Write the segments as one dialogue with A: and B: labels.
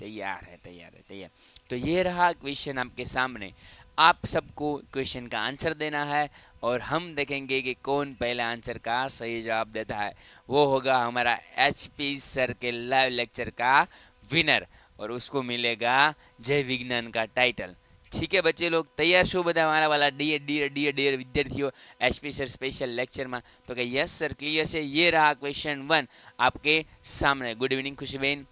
A: तैयार है तैयार है, तैयार। तो ये रहा क्वेश्चन आपके सामने। आप सबको क्वेश्चन का आंसर देना है और हम देखेंगे कि कौन पहला आंसर का सही जवाब देता है। वो होगा हमारा एच पी सर के लाइव लेक्चर का विनर और उसको मिलेगा जय विज्ञान का टाइटल ठीक है बच्चे लोग, तैयार લોકો તૈયાર છો બધા डी डी ડીએ ડીએ विद्यार्थियों H P sir special lecture में। तो क्या यस सर क्लियर से ये रहा क्वेश्चन वन आपके सामने। गुड इवनिंग खुशबेन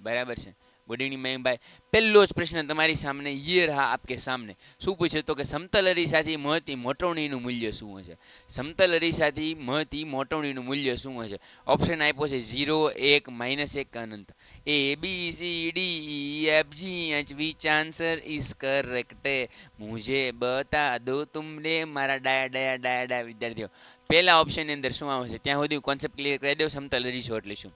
A: બરાબર છે. ગુડ ઇવનિંગ મયંકભાઈ પહેલો જ પ્રશ્ન તમારી સામે યે રહા આપકે સામે શું પૂછ્યું તો કે સમતલ અરીસાથી મહતી મોટવણીનું મૂલ્ય શું હશે સમતલ અરીસાથી મહતી મોટવણીનું મૂલ્ય શું હશે ઓપ્શન આપ્યો છે ઝીરો, એક, માઇનસ એક, અનંત. A B C D F G H which answer is correct મુજે બતા દો તુમને, મારા ડાયા ડાયા ડાયા ડાયા વિદ્યાર્થીઓ. પહેલા ઓપ્શનની અંદર શું આવશે ત્યાં સુધી કોન્સેપ્ટ ક્લિયર કરી દઉં સમતલ અરીસો એટલે શું?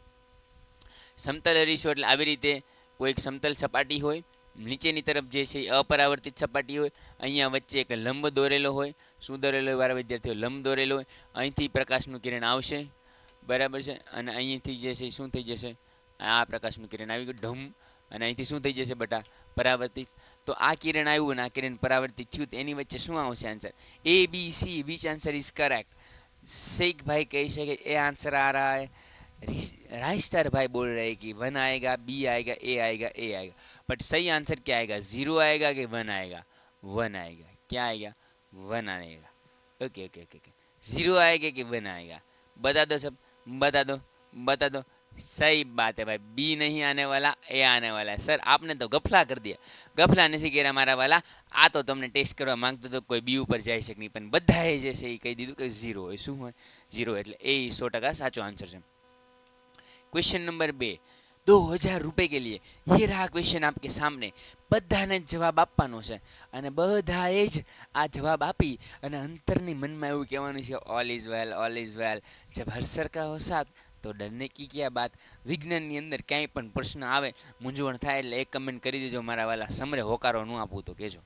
A: સમતલ અરીસો એટલે આવી રીતે કોઈક સમતલ સપાટી હોય, નીચેની તરફ જે છે અપરાવર્તિત સપાટી હોય, અહીંયા વચ્ચે એક લંબ દોરેલો હોય, શું દોરેલો હોય વારા વિદ્યાર્થીઓ, લંબ દોરેલો હોય, અહીંથી પ્રકાશનું કિરણ આવશે, બરાબર છે? અને અહીંથી જે છે શું થઈ જશે? આ પ્રકાશનું કિરણ આવી ગયું, ઢમ, અને અહીંથી શું થઈ જશે બટા? પરાવર્તિત. તો આ કિરણ આવ્યું અને આ કિરણ પરાવર્તિત થયું, તો એની વચ્ચે શું આવશે answer A B C which answer is correct શેખભાઈ કહી શકે એ આન્સર આ રહ્યા राइस्टर भाई बोल रहे हैं कि वन आएगा बी आएगा ए आएगा ए आएगा बट सही आंसर क्या आएगा जीरो आएगा कि वन आएगा वन आएगा क्या आएगा वन आएगा okay okay okay okay zero आएगा कि वन आएगा बता दो सब बता दो बता दो सही बात है भाई बी नहीं आने वाला ए आने वाला है सर आपने तो गफला कर दिया ગફલા નથી કર્યા મારા વાલા આ તો તમને ટેસ્ટ કરવા માંગતો તો કોઈ બી ઉપર જઈ શકે નહીં પણ બધાએ જે છે એ કહી દીધું કે ઝીરો હોય શું હોય ઝીરો એટલે એ સો ટકા સાચો આન્સર છે क्वेश्चन नंबर બે દો હજાર રૂપિયા કે લીએ ये रहा क्वेश्चन आपके सामने બધાને જ જવાબ આપવાનો છે અને બધાએ જ આ જવાબ આપી અને અંતરની મનમાં એવું કહેવાનું છે all is well all is well જબ હરસર કા હો સાથ તો ડરને કી ક્યાં બાત વિજ્ઞાનની અંદર ક્યાંય પણ પ્રશ્ન આવે મૂંઝવણ થાય એટલે એક કમેન્ટ કરી દેજો મારા વાલા સમરે હોકારો ન આપવું તો કહેજો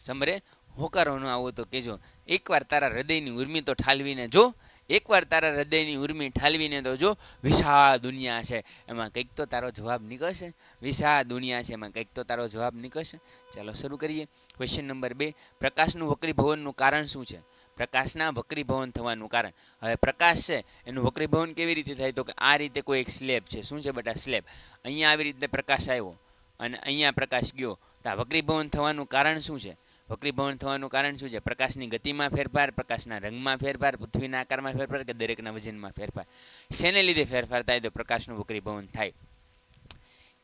A: સમરે હોકારો ન આવો તો કહેજો એકવાર તારા હૃદયની ઉર્મી તો ઠાલવીને જો એકવાર તારા હૃદયની ઉર્મી ઠાલવીને તો જો, વિશાળ દુનિયા છે. એમાં કંઈક તો તારો જવાબ નીકળશે. વિશાળ દુનિયા છે, એમાં કંઈક તો તારો જવાબ નીકળશે. ચાલો શરૂ કરીએ. ક્વેશ્ચન નંબર બે. પ્રકાશનું વક્રીભવનનું કારણ શું છે? પ્રકાશના વક્રીભવન થવાનું કારણ. હવે પ્રકાશ છે, એનું વક્રીભવન કેવી રીતે થાય? તો કે આ રીતે કોઈ એક સ્લેબ છે. શું છે બેટા સ્લેબ? અહીંયા આવી રીતે પ્રકાશ આવ્યો અને અહીંયા પ્રકાશ ગયો. તો આ વક્રીભવન થવાનું કારણ શું છે? વક્રીભવન થવાનું કારણ શું છે પ્રકાશની ગતિમાં ફેરફાર પ્રકાશના રંગમાં ફેરફાર પૃથ્વીના આકારમાં ફેરફાર કે દરેકના વજનમાં ફેરફાર શેને લીધે ફેરફાર થાય તો પ્રકાશનું વક્રીભવન થાય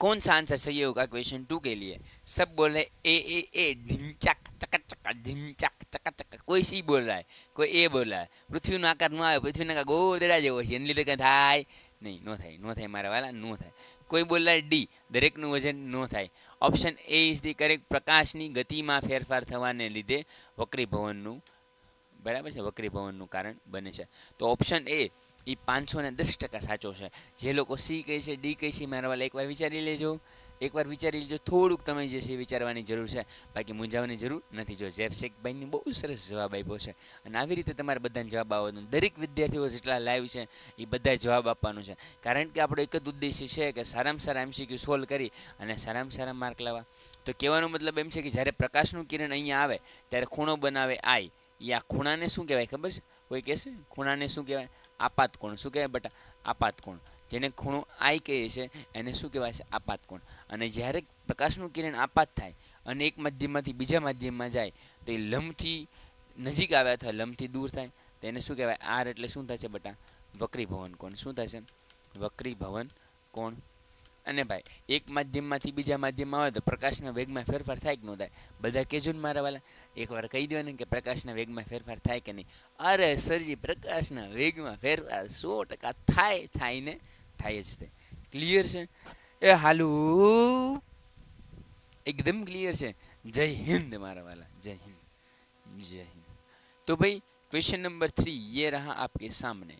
A: कौन सा आंसर सही होगा क्वेश्चन टू के लिए सब बोल रहे ए ए ए ढिंचक चका चका ढिंचक चका चका कोई સી બોલ रहा है કોઈ એ બોલ रहा है પૃથ્વીનો આકાર ન આવે પૃથ્વીના કા ગોદડા જેવો છે એને લીધે કંઈ થાય નહીં નો થાય નો થાય મારા વાલા નો થાય કોઈ બોલાય ડી દરેકનું વજન ન થાય. Option A is the correct પ્રકાશની ગતિમાં ફેરફાર થવાને લીધે વક્રીભવનનું બરાબર છે? વક્રીભવનનું કારણ બને છે. તો ઓપ્શન એ એ પાંચસો ને દસ ટકા સાચો છે. જે લોકો સી કહે છે ડી કહે છે, મારા વાળા એકવાર વિચારી લેજો. એકવાર વિચારી લેજો, થોડુંક તમે જે છે વિચારવાની જરૂર છે. બાકી મૂંઝાવાની જરૂર નથી. જો જેફ શેખભાઈની બહુ સરસ જવાબ આપ્યો છે અને આવી રીતે તમારે બધાને જવાબ આવવાનો. દરેક વિદ્યાર્થીઓ જેટલા લાઈવ છે, એ બધા જવાબ આપવાનું છે. કારણ કે આપણો એક જ ઉદ્દેશ્ય છે કે સારામાં સારા એમસીક્યુ સોલ્વ કરી અને સારામાં સારા માર્ક લાવવા. તો કહેવાનો મતલબ એમ છે કે જ્યારે પ્રકાશનું કિરણ અહીંયા આવે, ત્યારે ખૂણો બનાવે આઈ. એ આ ખૂણાને શું કહેવાય ખબર છે? કોઈ કહેશે? ખૂણાને શું કહેવાય? આપાત કોણ શું કહેવાય બટા? આપાત કોણ જેને ખૂણો આઈ કહે છે એને શું કહેવાય છે? આપાત કોણ અને જ્યારે પ્રકાશનું કિરણ આપાત થાય અને એક માધ્યમમાંથી બીજા માધ્યમમાં જાય, તો એ લંબથી નજીક આવે અથવા લંબથી દૂર થાય, તો એને શું કહેવાય? આર એટલે શું થશે બટા? વક્રીભવન કોણ? શું થશે વક્રીભવન કોણ? અને ભાઈ, એક માધ્યમમાંથી બીજા માધ્યમમાં આવે તો પ્રકાશના વેગમાં ફેરફાર થાય કે ન થાય? બધા કહેજો ને મારા વાલા. એકવાર કહી દો ને કે પ્રકાશના વેગમાં ફેરફાર થાય કે નહીં? અરે સરજી, પ્રકાશના વેગમાં ફેરફાર સો ટકા થાય થાય ને થાય જ તે. ક્લિયર છે? એ હાલુ. એકદમ ક્લિયર છે. જય હિન્દ મારા વાલા, જય હિન્દ જય હિન્દ. તો ભાઈ ક્વેશ્ચન નંબર થ્રી એ રહા આપકે સામને.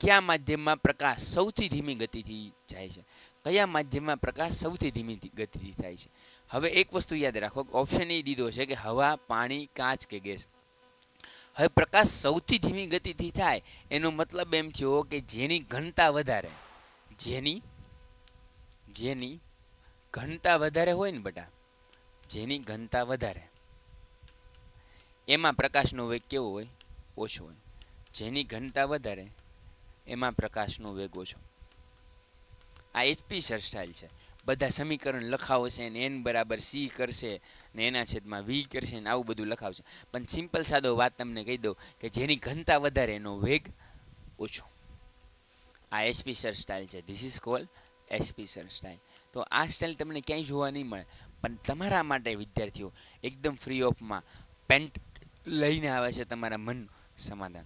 A: કયા માધ્યમમાં પ્રકાશ સૌથી ધીમી ગતિથી જાય છે? કયા માધ્યમમાં પ્રકાશ સૌથી ધીમી ગતિથી થાય છે? હવે એક વસ્તુ યાદ રાખો ઓપ્શન એ દીધો છે કે હવા, પાણી, કાચ કે ગેસ. હવે પ્રકાશ સૌથી ધીમી ગતિથી થાય એનો મતલબ એમ થયો કે જેની ઘનતા વધારે, જેની જેની ઘનતા વધારે હોય ને બટા, જેની ઘનતા વધારે. એમાં પ્રકાશનો વેગ કેવો હોય? ઓછો હોય. જેની ઘનતા વધારે, એમાં પ્રકાશનો વેગ ઓછો. આ એચપી સ્ટાઇલ છે. બધા સમીકરણ લખાવશે ને એન બરાબર સી કરશે ને એના છેદમાં વી કરશે ને આવું બધું લખાવશે. પણ સિમ્પલ સાદો વાત તમને કહી દઉં કે જેની ઘનતા વધારે એનો વેગ ઓછો. આ એસપી સર સ્ટાઇલ છે. This is call SP sir style તો આ સ્ટાઇલ તમને ક્યાંય જોવા નહીં મળે. પણ તમારા માટે વિદ્યાર્થીઓ એકદમ ફ્રી ઓફમાં પેન્ટ લઈને આવે છે તમારા મનનું સમાધાન.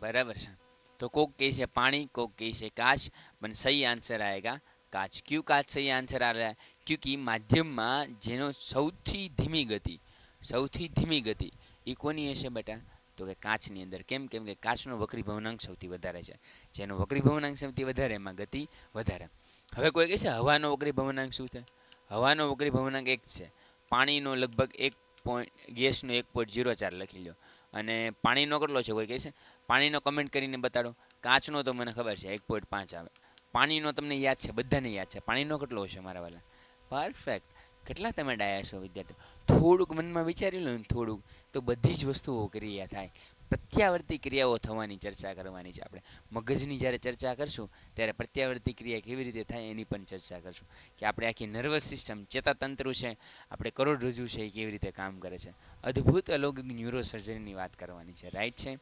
A: બરાબર છે? तो कोक कही से पानी कोक कही से कांच मन सही आंसर आएगा कांच क्यों कांच सही आंसर आ रहा है क्योंकि माध्यम में જેનો સૌથી ધીમી ગતિ, સૌથી ધીમી ગતિ એ કોની હશે બેટા? તો કે કાચની અંદર. કેમ? કેમ કે કાચનો વક્રી ભવનાંક સૌથી વધારે છે. જેનો વક્રી ભવનાંક સૌથી વધારે, એમાં ગતિ વધારે. હવે કોઈ કહે છે હવાનો વક્રી ભવનાંક શું છે? હવાનો વક્રી ભવનાંક એક છે. પાણીનો લગભગ એક પોઈન્ટ ગેસનો એક પોઈન્ટ જીરો ચાર લખી લો અને પાણીનો કેટલો છે કોઈ કહે છે? પાણીનો કમેન્ટ કરીને બતાડો. કાચનો તો મને ખબર છે, એક પોઈન્ટ પાંચ આવે. પાણીનો તમને યાદ છે, બધાને યાદ છે. પાણીનો કેટલો હશે મારા વાલા? પરફેક્ટ કેટલા તમે ડાયા છો વિદ્યાર્થીઓ? થોડુંક મનમાં વિચારી લો ને થોડુંક. તો બધી જ વસ્તુઓ ક્રિયા થાય. પ્રત્યાવર્તી ક્રિયાઓ થવાની ચર્ચા કરવાની છે આપણે. મગજની જ્યારે ચર્ચા કરશું, ત્યારે પ્રત્યાવર્તી ક્રિયા કેવી રીતે થાય એની પણ ચર્ચા કરશું. કે આપણે આખી નર્વસ સિસ્ટમ ચેતાતંત્ર છે, આપણે કરોડરજ્જુ છે એ કેવી રીતે કામ કરે છે. અદ્ભુત અલૌકિક ન્યુરોસર્જરીની વાત કરવાની છે. રાઈટ છે?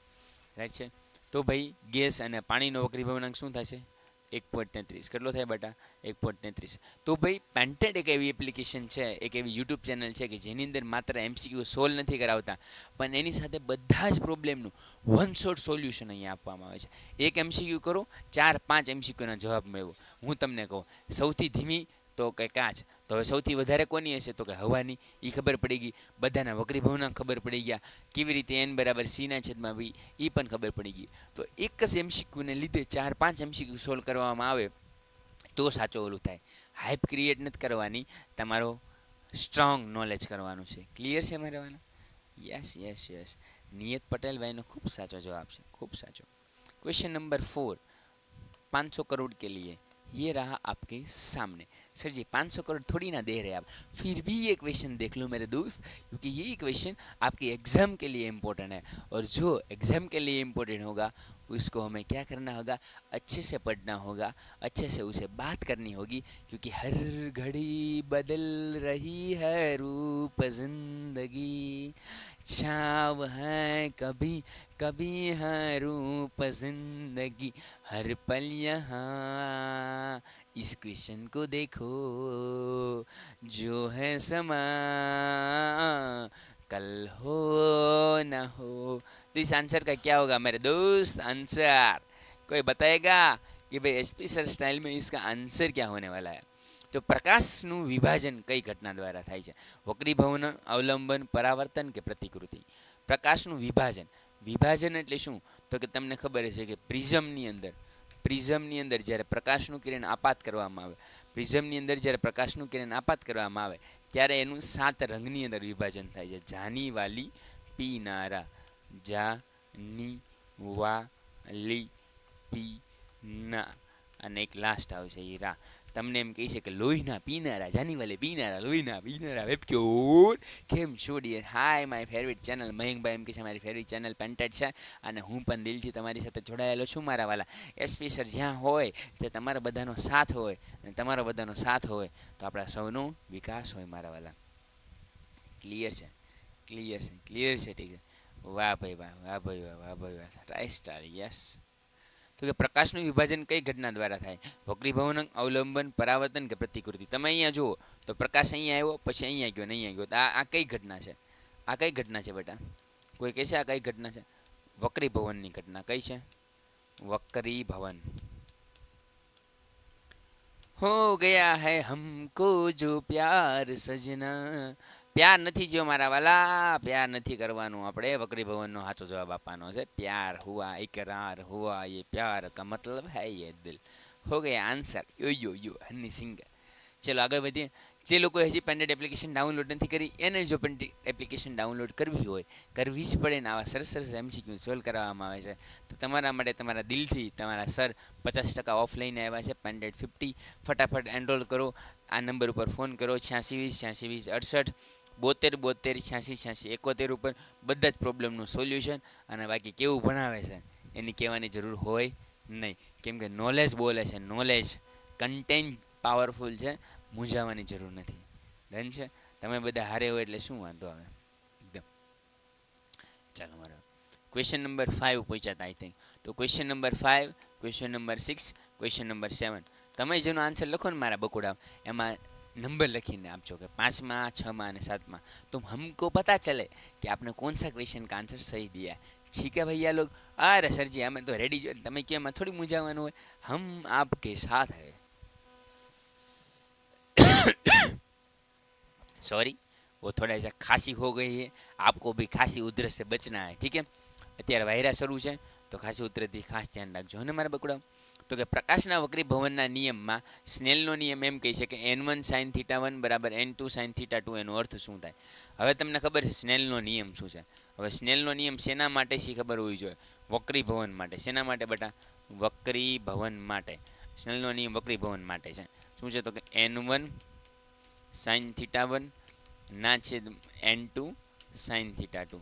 A: રાઈટ છે? તો ભાઈ, ગેસ અને પાણીનો વક્રી ભવનાંક શું થશે? એક પોઈન્ટ તેત્રીસ. કેટલો થાય બેટા? એક પોઈન્ટ તેત્રીસ. તો ભાઈ પેન્ટેડ એક એવી એપ્લિકેશન છે, એક એવી યુટ્યુબ ચેનલ છે કે જેની અંદર માત્ર એમસીક્યુ સોલ્વ નથી કરાવતા, પણ એની સાથે બધા જ પ્રોબ્લેમનું વન શોટ સોલ્યુશન અહીંયા આપવામાં આવે છે. એક એમસીક્યુ કરો, ચાર પાંચ એમસીક્યુના જવાબ મેળવો. હું તમને કહું, સૌથી ધીમી તો કે કાચ. તો હવે સૌથી વધારે કોની હશે? તો કે હવાની. એ ખબર પડી ગઈ. બધાના વકરી ભાવના ખબર પડી ગયા. કેવી રીતે એન બરાબર સીના છેદમાં બી એ પણ ખબર પડી ગઈ. તો એક જ એમસીક્યુને લીધે ચાર પાંચ એમસીક્યુ સોલ્વ કરવામાં આવે, તો સાચો ઓલું થાય. હાઇપ ક્રિએટ નથી કરવાની. તમારો સ્ટ્રોંગ નોલેજ કરવાનું છે. ક્લિયર છે મારે યસ યસ યસ નિયત પટેલભાઈનો ખૂબ સાચો જવાબ છે. ખૂબ સાચો. ક્વેશ્ચન નંબર ફોર પાંચસો કરોડ કે લીએ? ये रहा आपके सामने। सर जी 500 करोड़ थोड़ी ना दे रहे आप। फिर भी ये क्वेश्चन देख लो मेरे दोस्त, क्योंकि ये क्वेश्चन आपके एग्ज़ाम के लिए इम्पोर्टेंट है। और जो एग्ज़ाम के लिए इम्पोर्टेंट होगा उसको हमें क्या करना होगा? अच्छे से पढ़ना होगा, अच्छे से उसे बात करनी होगी, क्योंकि हर घड़ी बदल रही है रूप ज़िंदगी। छाव है कभी कभी है रूप ज़िंदगी। हर पल यहाँ, इस क्वेश्चन को देखो, जो है समा कल हो न हो तो इस आंसर का क्या होगा मेरे दोस्त आंसर कोई बताएगा कि भाई एस सर स्टाइल में इसका आंसर क्या होने वाला है તો પ્રકાશનું વિભાજન કઈ ઘટના દ્વારા થાય છે વક્રીભવન અવલંબન પરાવર્તન કે પ્રતિકૃતિ પ્રકાશનું વિભાજન વિભાજન એટલે શું તો કે તમને ખબર હશે કે પ્રિઝમની અંદર પ્રિઝમની અંદર જ્યારે પ્રકાશનું કિરણ આપાત કરવામાં આવે પ્રિઝમની અંદર જ્યારે પ્રકાશનું કિરણ આપાત કરવામાં આવે ત્યારે એનું સાત રંગની અંદર વિભાજન થાય છે. જાની વાલી પીનારા જા ની વા લી પી ના અને એક લાસ્ટ આવશે એ રા તમને એમ કહી છે કે લોહીના પીનારા, જાની વાલે પીનારા, લોહીના પીનારા વેબક્યોર કેમ છો હાય માય ફેવરિટ ચેનલ મયંકભાઈ એમ કહે છે, મારી ફેવરિટ ચેનલ પેન્ટેડ છે અને હું પણ દિલથી તમારી સાથે જોડાયેલો છું, મારા વાલા. એસપી સર જ્યાં હોય તે તમારા બધાનો સાથ હોય અને તમારો બધાનો સાથ હોય, તો આપણા સૌનો વિકાસ હોય, મારા વાલા. ક્લિયર છે? ક્લિયર છે? ક્લિયર છે ઠીક છે વાહ ભાઈ, વાહ વાહ ભાઈ, વાહ વાહ ભાઈ, વાહ. રાઈટ સ્ટાર યસ તો કે પ્રકાશનું વિભાજન કઈ ઘટના દ્વારા થાય? વક્રીભવન અવલંબન, પરાવર્તન કે પ્રતિકૃતિ? તમે અહીંયા જુઓ, તો પ્રકાશ અહીંયા આવ્યો, પછી અહીંયા ગયો નહીં અહીંયા ગયો. આ કઈ ઘટના છે? આ કઈ ઘટના છે બેટા? કોઈ કહેશે આ કઈ ઘટના છે? વક્રીભવનની ઘટના કઈ છે? વક્રીભવન હો ગયા હૈ હમકો જો પ્યાર સજના પ્યાર નથી જો મારા વાલા, પ્યાર નથી કરવાનું. આપણે વકરી ભવનનો સાચો જવાબ આપવાનો છે. પ્યાર હુઆ ઇકરાર હુઆ, એ પ્યાર કા મતલબ હૈ યે દિલ. હો ગયા આન્સર. યો યો યો, હની સિંગર. ચલો આગળ વધીએ. જે લોકોએ હજી પેન્ડેડ એપ્લિકેશન ડાઉનલોડ નથી કરી, એને જો પેન્ડેડ એપ્લિકેશન ડાઉનલોડ કરવી હોય, કરવી જ પડે ને આવા સરસ સરસ એમસીક્યુ સોલ્વ કરવામાં આવે છે, તો તમારા માટે તમારા દિલથી તમારા સર પચાસ ટકા ઓફ લઈને આવ્યા છે. પેન્ડેડ ફિફ્ટી ફટાફટ એનરોલ કરો. આ નંબર ઉપર ફોન કરો. છ્યાસી વીસ છ્યાસી વીસ, અડસઠ. બોતેર બોતેર, છ્યાસી છ્યાસી, એકોતેર ઉપર બધા જ પ્રોબ્લેમનું સોલ્યુશન અને બાકી કેવું ભણાવે છે, એની કહેવાની જરૂર હોય નહીં. કેમ કે નોલેજ બોલે છે નોલેજ કન્ટેન્ટ પાવરફુલ છે, મૂંઝાવાની જરૂર નથી. ડન છે? તમે બધા હારે હોય એટલે શું વાંધો આવે? એકદમ. ચાલો મારો ક્વેશ્ચન નંબર ફાઇવ હતા આઈ થિંક તો question number five question number six question number seven તમે જેનો આન્સર લખો ને મારા બકોડા, એમાં नंबर લખીને આપજો કે પાંચમાં છમાં અને સાતમાં तो हमको पता चले कि आपने कौन सा क्वेश्चन का आंसर सही दिया है ठीक है भैया लोग अरे सर जी हमें तो रेडी जो તમે કે એમાં થોડી મૂંઝાવાનું હોય हम आपके साथ है सॉरी वो थोड़ा सा खांसी हो गई है आपको भी खांसी उधरस से बचना है ठीक है અત્યારે વાયરા શરૂ છે તો ખાસી ઉતરતી ખાસ ધ્યાન રાખજો. અને મારા બકડા? તો કે પ્રકાશના વક્રી ભવનના નિયમમાં સ્નેલનો નિયમ એમ કહે છે કે N one sine theta one બરાબર N two sine theta two એનો અર્થ શું થાય? હવે તમને ખબર છે સ્નેલનો નિયમ શું છે? હવે સ્નેલનો નિયમ શેના માટે શી ખબર હોવી જોઈએ. વક્રી ભવન માટે. શેના માટે બેટા? વક્રી ભવન માટે. સ્નેલનો નિયમ વક્રી ભવન માટે છે. શું છે તો કે N one sine theta one ના છેદ N two sine theta two.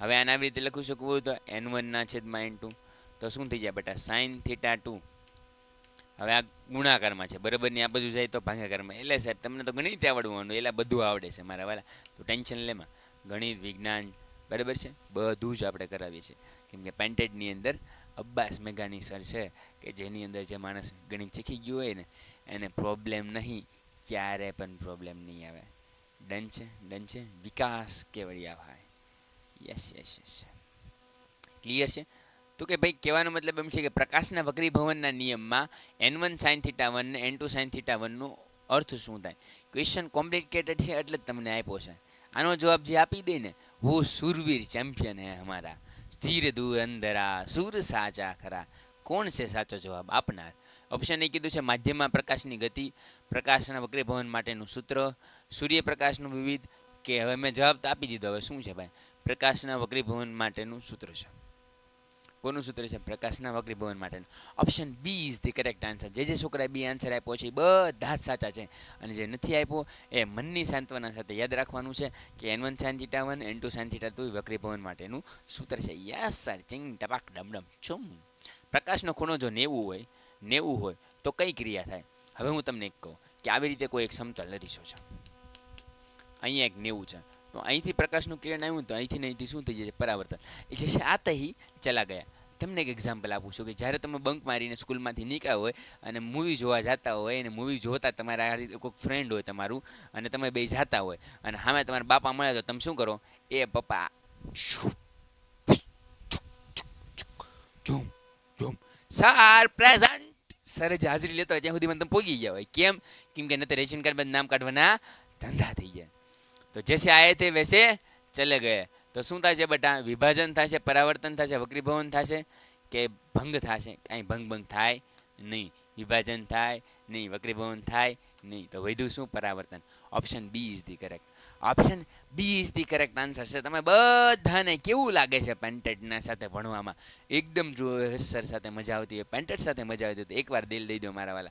A: હવે આને આવી રીતે લખી શકું તો એન વનના છેદમાં એન ટુ તો શું થઈ જાય બેટા? સાઇન થીટા ટુ હવે આ ગુણાકારમાં છે. બરાબરની આ બધું જાય તો ભાગાકારમાં. એટલે સાહેબ, તમને તો ગણિત આવડવાનું, એટલે બધું આવડે છે મારા વાલા. તો ટેન્શન લેમાં. ગણિત, વિજ્ઞાન, બરાબર છે? બધું જ આપણે કરાવીએ છીએ. કેમ કે પેન્ટેડની અંદર અબ્બાસ મેઘાણી સર છે કે જેની અંદર જે માણસ ગણિત શીખી ગયું હોય ને, એને પ્રોબ્લેમ નહીં, ક્યારે પણ પ્રોબ્લેમ નહીં આવે. ડન છે? ડન છે? વિકાસ કેવડિયા ભાઈ. યસ યસ યસ ક્લિયર છે? તો કે ભાઈ, કહેવાનો મતલબ એમ છે કે પ્રકાશના વક્રી ભવનના નિયમમાં N one sine theta one ને એન ટુ સાઇન થીટા વનનું અર્થ શું થાય? ક્વેશ્ચન કોમ્પ્લિકેટેડ છે એટલે જ તમને આપ્યો છે. આનો જવાબ જે આપી દે ને वो સુરવીર ચેમ્પિયન હે હમારા ધીર દૂર અંધરા સુર સાચા ખરા. કોણ છે સાચો જવાબ? આપનાર. ઓપ્શન એ કીધું છે, માધ્યમમાં પ્રકાશની ગતિ, પ્રકાશના વક્રી ભવન માટેનું સૂત્ર, સૂર્યપ્રકાશનું વિવિધ. કે હવે મેં જવાબ તો આપી દીધો, હવે શું છે ભાઈ? પ્રકાશના વક્રીભવન માટેનું સૂત્ર છે. કોનું સૂત્ર છે? પ્રકાશના વક્રી ભવન માટેનું. Option B is the correct answer જે જે છોકરાએ બી આન્સર આપ્યો છે એ બધા જ સાચા છે. અને જે નથી આપ્યો એ મનની સાંત્વના સાથે યાદ રાખવાનું છે કે N one sine theta one N two sine theta two વક્રી ભવન માટેનું સૂત્ર છે. યસ સર ચિંગ, ટપાક ડમડમ છુમ. પ્રકાશનો ખૂણો જો નેવું હોય નેવું હોય તો કઈ ક્રિયા થાય? હવે હું તમને એક કહું કે આવી રીતે કોઈ એક સમતલ રીસો છે. અહીંયા એક નેવું છે. તો અહીંથી પ્રકાશનું કિરણ આવ્યું તો અહીંથી ને અહીંથી શું થઈ જશે? પરાવર્તન. એ જે છે આતે હી ચલા ગયા. તમને એક એક્ઝામ્પલ આપું છું કે જ્યારે તમે બંક મારીને સ્કૂલમાંથી નીકળ્યા હોય અને મૂવી જોવા જતા હોય અને મૂવી જોતા તમારા કોઈક ફ્રેન્ડ હોય તમારું અને તમે બે જતા હોય અને સામે તમારા બાપા મળ્યા તો તમે શું કરો? એ પપ્પા પ્રેઝન્ટ સર જ હાજરી લેતો હોય ત્યાં સુધી મને તમે પહોંચી ગયા હોય. કેમ? કેમ કે નથી રેશન કાર્ડ બાદ નામ કાઢવાના ધંધા થઈ જાય. તો જૈસે આયે તે વૈસે ચલે ગયે. તો શું થશે બેટા વિભાજન થશે, પરાવર્તન થશે, વક્રીભવન થશે? કે ભંગ થશે? કાંઈ ભંગ ભંગ થાય નહીં. વિભાજન થાય નહીં, વક્રીભવન થાય નહીં. તો વધ્યું શું? પરાવર્તન. Option B is the correct. Option B is the correct answer છે. તમે બધાને કેવું લાગે છે પેન્ટેડના સાથે ભણવામાં? એકદમ જો સર સાથે મજા આવતી હોય પેન્ટેડ સાથે મજા આવતી હોય તો એકવાર દિલ દઈ દો મારા વાલા.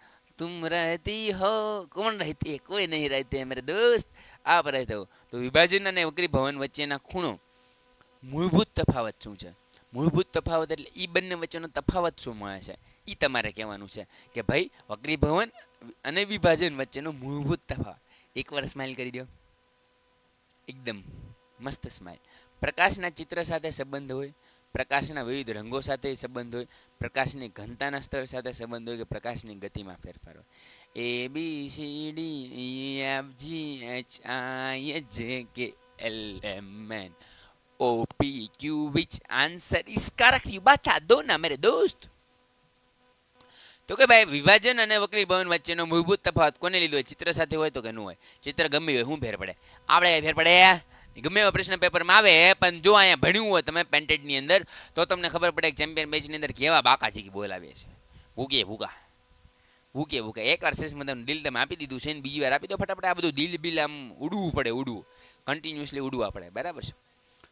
A: तुम रहती हो कौन रहती है कोई नहीं रहते हैं मेरे दोस्त आप रहते हो તો વિભાજન અને વક્રી ભવન વચ્ચેના ખૂણો મૂળભૂત તફાવત શું છે મૂળભૂત તફાવત એટલે એ બંને વચ્ચેનો તફાવત શું મળે છે એ તમારે કહેવાનું છે કે ભાઈ વક્રી ભવન અને વિભાજન વચ્ચેનો મૂળભૂત તફાવત એકવાર સ્માઇલ કરી દો એકદમ મસ્ત સ્માઇલ પ્રકાશના ચિત્ર સાથે સંબંધ હોય પ્રકાશના વિવિધ રંગો સાથે સંબંધ હોય પ્રકાશની ઘનતાના સ્તર સાથે સંબંધ હોય કે પ્રકાશની ગતિમાં ફેરફાર હોય A B C D E F G H I J K L M N O P Q which answer is correct you बता दो ना मेरे दोस्त તો કે ભાઈ વિભાજન અને વક્રીભવન વચ્ચેનો મૂળભૂત તફાવત કોને લીધો હોય ચિત્ર સાથે હોય તો કે ન હોય ચિત્ર ગમે હોય શું ફેર પડે આપણે કઈ ફેર પડે ગમે એવા પ્રશ્ન પેપરમાં આવે, પણ જો અહીંયા ભણ્યું હોય તમે પેન્ટેડની અંદર, તો તમને ખબર પડે કે ચેમ્પિયન મેચની અંદર કેવા બાકા કે બોલાવે છે. ભૂકે ભૂકા ભૂકે ભૂકે એક વાર સેસમાં તમને દિલ તમે આપી દીધું છે ને બીજી વાર આપી દો ફટાફટ. આ બધું દિલ બિલ આમ ઉડવું પડે, ઉડવું. કન્ટિન્યુઅસલી ઉડવા પડે. બરાબર છે?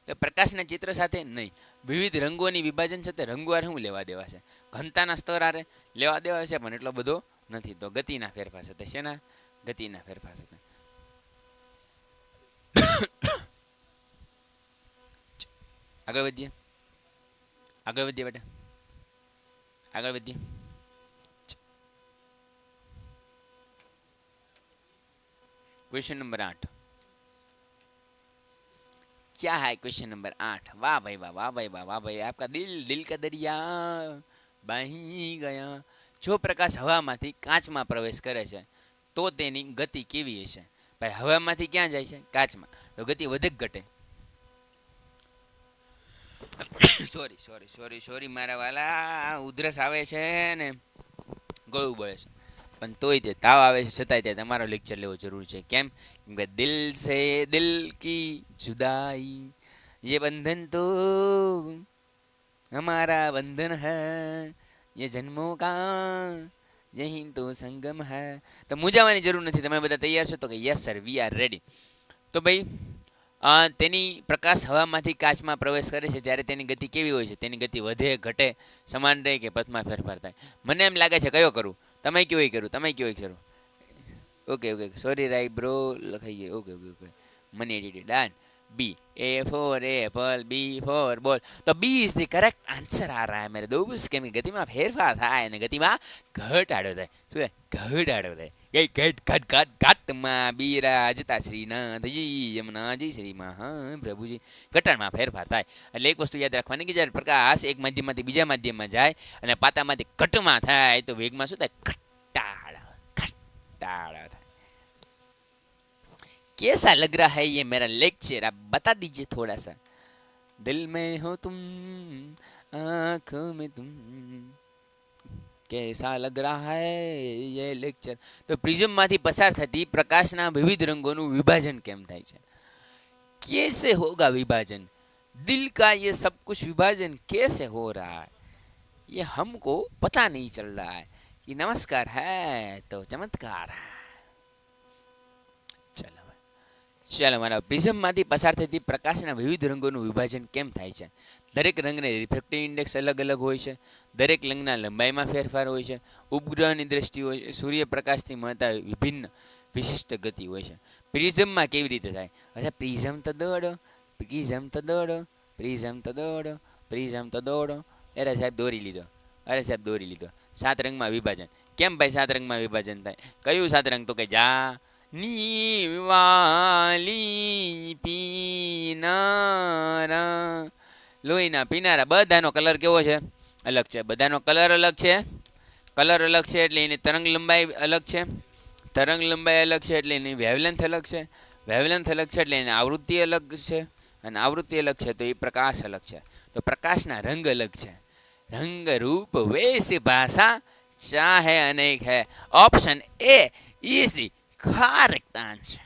A: તો પ્રકાશના ચિત્ર સાથે નહીં. વિવિધ રંગોની વિભાજન સાથે રંગવાર શું લેવા દેવા છે? ઘનતાના સ્તર આરે લેવા દેવા છે, પણ એટલો બધો નથી. તો ગતિના ફેરફાર સાથે, શેના? ગતિના ફેરફાર સાથે. આગળ વધીએ આગળ વધીએ બેટા આગળ વધીએ क्वेश्चन नंबर आठ क्या है क्वेश्चन नंबर आठ वाह भाई वाह वाह भाई वाह वाह भाई आपका दिल दिल का दरिया બહી ગયા જો પ્રકાશ હવામાંથી કાચમાં પ્રવેશ કરે છે તો તેની ગતિ કેવી હશે ભાઈ હવામાંથી ક્યાં જાય છે કાચમાં તો ગતિ વધે કે ઘટે સોરી સોરી સોરી સોરી મારા વાલા ઉધરસ આવે છે ને. ગળું બળે છે. પણ તોય તે તાવ આવે છે. છતાંય તે તમારો લેક્ચર લેવો જરૂરી છે. કેમ? કે દિલ સે દિલ કી જુદાઈ. યે બંધન તો હમારા બંધન હૈ. યે જન્મો કા? યહીં તો સંગમ હૈ. તો મુજાવાની જરૂર નથી. તમે બધા તૈયાર છો? તો કે yes sir we are ready તો ભાઈ તેની પ્રકાશ હવામાંથી કાચમાં પ્રવેશ કરે છે ત્યારે તેની ગતિ કેવી હોય છે? તેની ગતિ વધે, ઘટે, સમાન રહે કે પથમાં ફેરફાર થાય? મને એમ લાગે છે, કયો કરું? તમે કયો કરું? તમે કયો કરું? Okay okay sorry right bro લખાઈ ગઈ ઓકે ઓકે ઓકે. મને edited done B A for apple B for ball. તો B is the correct answer આ રહ્યા મેરે દોસ્ત કેમ ગતિમાં ફેરફાર થાય અને ગતિમાં ઘટાડો થાય. શું ઘટાડો થાય. ગઈ ઘટ ઘટ ઘટ, ઘટમાં બીરા જતા શ્રીનાથજી યમુનાજી શ્રી મહા પ્રભુજી ઘટાણમાં ફેરફાર થાય. એટલે એક વસ્તુ યાદ રાખવાની કે જ્યારે પ્રકાશ એક માધ્યમમાંથી બીજા માધ્યમમાં જાય અને પાતામાંથી ઘટમાં થાય, તો વેગમાં શું થાય? ઘટાડા ઘટાડા થાય. કેસા લગ રહા હૈ યે મેરા લેક્ચર આપ બતા દીજે થોડા સા દિલ મેં હો તુમ, આંખ મેં તુમ. कैसा लग रहा है ये लेक्चर તો પ્રિઝમમાંથી પસાર થતી પ્રકાશના વિવિધ રંગોનું વિભાજન કેમ થાય છે कैसे होगा विभाजन दिल का ये सब कुछ विभाजन कैसे हो रहा है ये हमको पता नहीं चल रहा है कि नमस्कार है तो चमत्कार है ચલો ચાલો મારા પ્રિઝમમાંથી પસાર થતી પ્રકાશના વિવિધ રંગોનું વિભાજન કેમ થાય છે દરેક રંગને રિફ્રેક્ટિવ ઇન્ડેક્સ અલગ અલગ હોય છે દરેક રંગના લંબાઈમાં ફેરફાર હોય છે. ઉપગ્રહની દ્રષ્ટિ હોય છે સૂર્યપ્રકાશથી મળતા વિભિન્ન વિશિષ્ટ ગતિ હોય છે. પ્રિઝમમાં કેવી રીતે થાય? અચ્છા, પ્રિઝમ તો દોડો, પ્રિઝમ તો દોડો, પ્રિઝમ તો દોડો, પ્રિઝમ તો દોડો. અરે સાહેબ, દોરી લીધો. અરે સાહેબ, દોરી લીધો. સાત રંગમાં વિભાજન. કેમ ભાઈ સાત રંગમાં વિભાજન થાય? કયું સાત રંગ? તો કે જા નીવાલી પીનારા. લોહીના પીનારા, બધાનો કલર કેવો છે? અલગ છે. બધાનો કલર અલગ છે. કલર અલગ છે એટલે એની તરંગ લંબાઈ અલગ છે. તરંગ લંબાઈ અલગ છે એટલે એની વેવલેન્થ અલગ છે. વેવલેન્થ અલગ છે એટલે એની આવૃત્તિ અલગ છે અને આવૃત્તિ અલગ છે તો એ પ્રકાશ અલગ છે. તો પ્રકાશના રંગ અલગ છે. રંગ રૂપ વેશ ભાષા ચાહે અનેક હે. Option A is the correct answer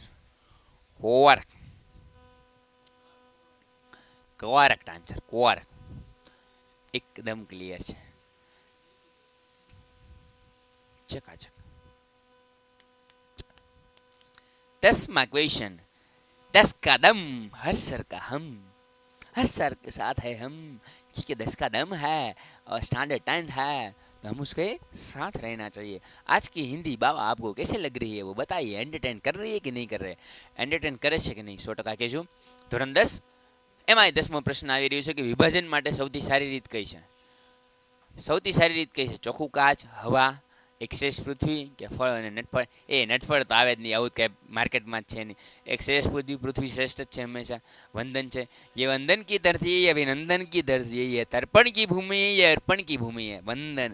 A: correct correct answer correct एकदम क्लियर છે ચકાચક दसवा क्वेश्चन दस कदम हर सर का हम हर सर के साथ है हम क्योंकि दस का दम है और स्टैंडर्ड टेंथ है तो हम उसके साथ रहना चाहिए आज की हिंदी बाबा आपको कैसे लग रही है वो बताइए एंटरटेन कर रही है कि नहीं कर रहे एंटरटेन કરે છે કે નહીં સો ટકા કહેજો ધોરણ દસ એમાં દસમો પ્રશ્ન આવી રહ્યો છે કે વિભાજન માટે સૌથી સારી રીત કઈ છે? સૌથી સારી રીત કઈ છે? ચોખ્ખું કાચ, હવા એક શ્રેષ્ઠ પૃથ્વી કે ફળ અને નટફળ? એ નટફળ તો આવે જ નહીં, આવું કાંઈ માર્કેટમાં જ છે નહીં. એક શ્રેષ્ઠ પૃથ્વી પૃથ્વી શ્રેષ્ઠ જ છે હંમેશા. વંદન છે. એ વંદન કી ધરતી અભિનંદન કી ધરતી એ તર્પણ કી ભૂમિ એ અર્પણ કી ભૂમિ એ વંદન.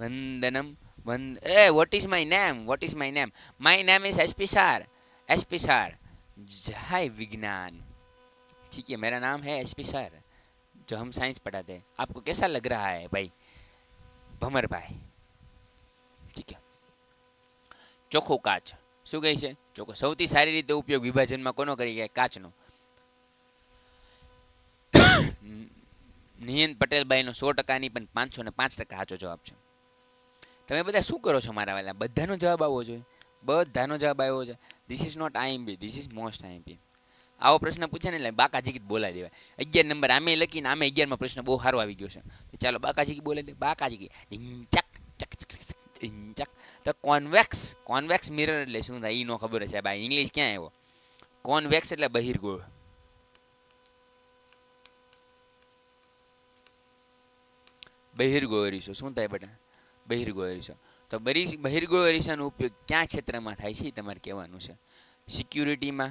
A: વંદનમ. વંદ. એ what is my name what is my name my name is S સાર એસપી સાર જય વિજ્ઞાન. ठीक है मेरा नाम है एस पी सर जो हम साइंस पढ़ाते हैं आपको कैसा लग रहा है भाई ભમર ભાઈ ઠીક છે ચોખ્ખો કાચ શું કહે છે ચોખ્ખો સૌથી સારી રીતે ઉપયોગ વિભાજનમાં કોનો કરી ગયા કાચનો નિયંત પટેલભાઈનો સો ટકાની પણ પાંચસો ને પાંચ ટકા સાચો જવાબ છે તમે બધા શું કરો છો મારા વાલા બધાનો જવાબ આવવો જોઈએ બધાનો જવાબ આવ્યો છે this is not IMP this is most IMP આવો પ્રશ્ન પૂછે ને એટલે બાકા જીગીત બોલાવી દેવાય. અગિયાર નંબર, આમે લખીને આમે અગિયારમાં પ્રશ્ન બહુ સારો આવી ગયો છે. તો ચાલો બાકા જીગી બોલાવી દે, બાકા જીગી. ચક ચક તો કોન્વેક્સ કોન્વેક્સ મિરર એટલે શું થાય? એ ખબર હશે. ભાઈ ઇંગ્લિશ ક્યાં આવ્યો? કોન્વેક્સ એટલે બહિર્ગોળ. બહિર્ગોળ અરીસો. શું થાય બેટા? બહિર્ગોળ અરીસો. તો બરી, બહિર્ગોળ અરીસાનો ઉપયોગ ક્યાં ક્ષેત્રમાં થાય છે તમારે કહેવાનું છે. સિક્યુરિટીમાં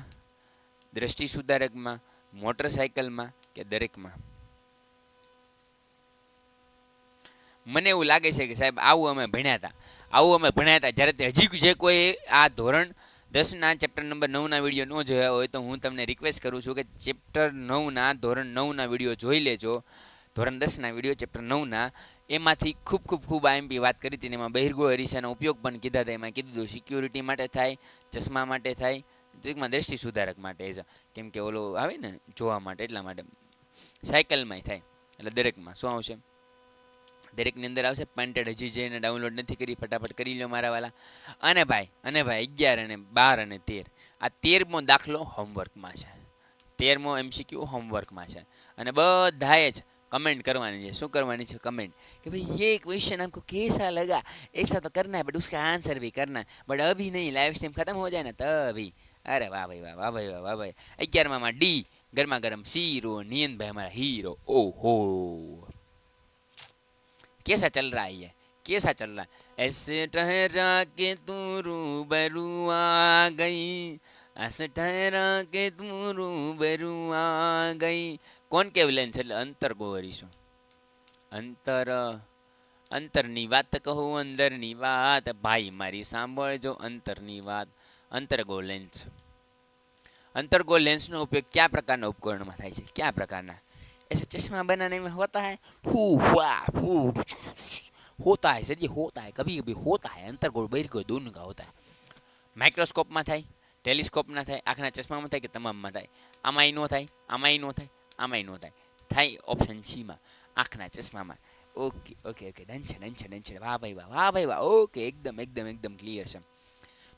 A: દ્રષ્ટિ સુધારકમાં, મોટરસાયકલમાં કે દરેકમાં? મને એવું લાગે છે કે સાહેબ આવું અમે ભણ્યા હતા. આવું અમે ભણ્યા હતા જ્યારે તે હજી જે કોઈ આ ધોરણ દસના ચેપ્ટર નંબર નવના વીડિયો ન જોયા હોય તો હું તમને રિક્વેસ્ટ કરું છું કે ચેપ્ટર નવના, ધોરણ નવના વીડિયો જોઈ લેજો. ધોરણ દસના વીડિયો ચેપ્ટર નવના, એમાંથી ખૂબ ખૂબ ખૂબ આઈએમપી વાત કરી હતી એમાં બહિર્ગો અરીસાનો ઉપયોગ પણ કીધા હતા. એમાં કીધું સિક્યુરિટી માટે થાય, ચશ્મા માટે થાય ટૂંકમાં દ્રષ્ટિ સુધારક માટે એઝ કેમ કે ઓલો આવે ને જોવા માટે એટલા માટે સાયકલમાંય થાય એટલે દરેકમાં શું આવશે દરેકની અંદર આવશે પેન્ટેડ હજી જઈને ડાઉનલોડ નથી કરી ફટાફટ કરી લો મારા વાલા અને ભાઈ અને ભાઈ અગિયાર અને બાર અને તેર આ તેરમો દાખલો હોમવર્કમાં છે તેરમો એમસીક્યુ હોમવર્કમાં છે અને બધાએ જ कमेंट करवानी है શું કરવાની છે કમેન્ટ कि भाई ये क्वेश्चन हमको कैसा लगा ऐसा तो करना है बट उसका आंसर भी करना है बट अभी नहीं लाइव स्ट्रीम खत्म हो जाए ना तभी अरे वाह भाई, वाह वाह, भाई वाह भाई। अग्यार डी, गरमा गरम सीरो नींद भाई हमारा हीरो ओ हो कैसा चल रहा है ये? कैसा चल रहा है? ऐसे ठहरा के तू रू बरू आ गई। ऐसे ठहरा के तू रू बरू आ गई। कौन के विलेन छे अंतर गोरी अंतर अंतर नी कहो, अंदर नी भाई, मारी सांभळ जो अंतर नी अंतर्गो लेंस अंतर्गो लेंस नो उपयोग क्या प्रकार उपकरण में थे क्या प्रकार ऐसे चश्मा बनाने में होता है होता है सर जी होता है कभी कभी होता है अंतर्गो बहिर्गो दून का होता है माइक्रोस्कोप में थे टेलिस्कोप में थे आँखना चश्मा में थे कि तमाम में थे आमा नो थे आमा नो थे आमा नो थे थे ऑप्शन सी में आँखना चश्मा में ओके ओके ओके डन छे डन छे डन छे वाह भाई वाह वाह भाई वाह ओके एकदम एकदम एकदम क्लियर छ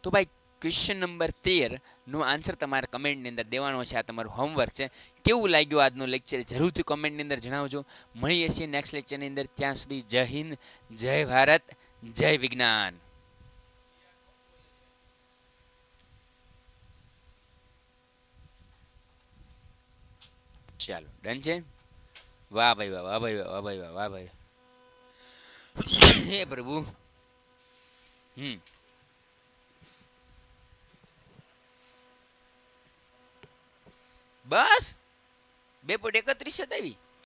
A: तो भाई ક્વેશ્ચન નંબર તેરનો આન્સર તમારે કમેન્ટની અંદર દેવાનો છે. આ તમારું હોમવર્ક છે. કેવું લાગ્યું આજનું લેક્ચર જરૂરથી કમેન્ટની અંદર જણાવજો. મળીએ છીએ નેક્સ્ટ લેક્ચરની અંદર. ત્યાં સુધી જય હિન્દ, જય ભારત, જય વિજ્ઞાન. ચાલો ડન છે? વાહ ભાઈ વાહ વાહ ભાઈ વાહ ભાઈ વાહ વાહ ભાઈ. હે પ્રભુ. હમ. બસ. બે પોઈન્ટ એકત્રીસ આવી.